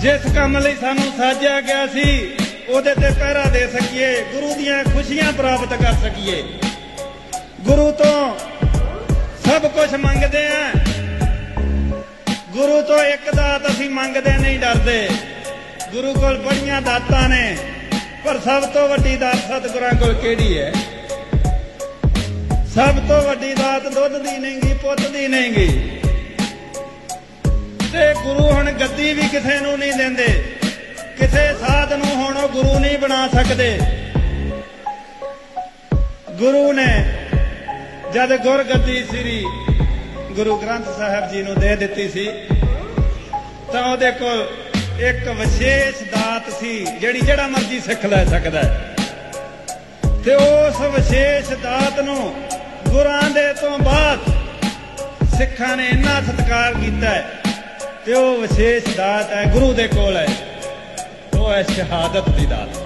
ਜਿਸ ਕੰਮ ਲਈ ਸਾਨੂੰ ਸਾਜਿਆ ਗਿਆ ਸੀ, ਉਹਦੇ ਤੇ ਪਹਿਰਾ ਦੇ ਸਕੀਏ, ਗੁਰੂ ਦੀਆਂ ਖੁਸ਼ੀਆਂ ਪ੍ਰਾਪਤ ਕਰ ਸਕੀਏ। ਗੁਰੂ ਤੋਂ ਸਭ ਕੁਝ ਮੰਗਦੇ ਆਂ। ਗੁਰੂ ਤੋਂ ਇੱਕ ਦਾਤ ਅਸੀਂ ਮੰਗਦੇ ਨਹੀਂ ਡਰਦੇ। ਗੁਰੂ ਕੋਲ ਬੜੀਆਂ ਦਾਤਾਂ ਨੇ, ਪਰ ਸਭ ਤੋਂ ਵੱਡੀ ਦਾਤ ਸਤਿਗੁਰਾਂ ਕੋਲ ਕਿਹੜੀ ਹੈ? ਸਭ ਤੋਂ ਵੱਡੀ ਦਾਤ ਦੁੱਧ ਦੀ ਨਹੀਂਗੀ ਪੁੱਤ ਦੀ ਨਹੀਂਗੀ ਤੇ ਗੁਰੂ ਹੁਣ ਗੱਦੀ ਵੀ ਕਿਸੇ ਨੂੰ ਗੁਰੂ ਨਹੀਂ ਬਣਾ ਸਕਦੇ। ਗੁਰੂ ਨੇ ਜਦ ਗੁਰਗੱਦੀ ਸ੍ਰੀ ਗੁਰੂ ਗ੍ਰੰਥ ਸਾਹਿਬ ਜੀ ਨੂੰ ਦੇ ਦਿੱਤੀ ਸੀ, ਤਾਂ ਉਹਦੇ ਕੋਲ ਇੱਕ ਵਿਸ਼ੇਸ਼ ਦਾਤ ਸੀ, ਜਿਹੜੀ ਜਿਹੜਾ ਮਰਜ਼ੀ ਸਿੱਖ ਲੈ ਸਕਦਾ ਤੇ ਉਸ ਵਿਸ਼ੇਸ਼ ਦਾਤ ਨੂੰ ਗੁਰਾਂ ਦੇ ਤੋਂ ਬਾਅਦ ਸਿੱਖਾਂ ਨੇ ਇੰਨਾ ਸਤਿਕਾਰ ਕੀਤਾ ਤੇ ਉਹ ਵਿਸ਼ੇਸ਼ ਦਾਤ ਹੈ, ਗੁਰੂ ਦੇ ਕੋਲ ਹੈ। ਉਹ ਹੈ ਸ਼ਹਾਦਤ ਦੀ ਦਾਤ।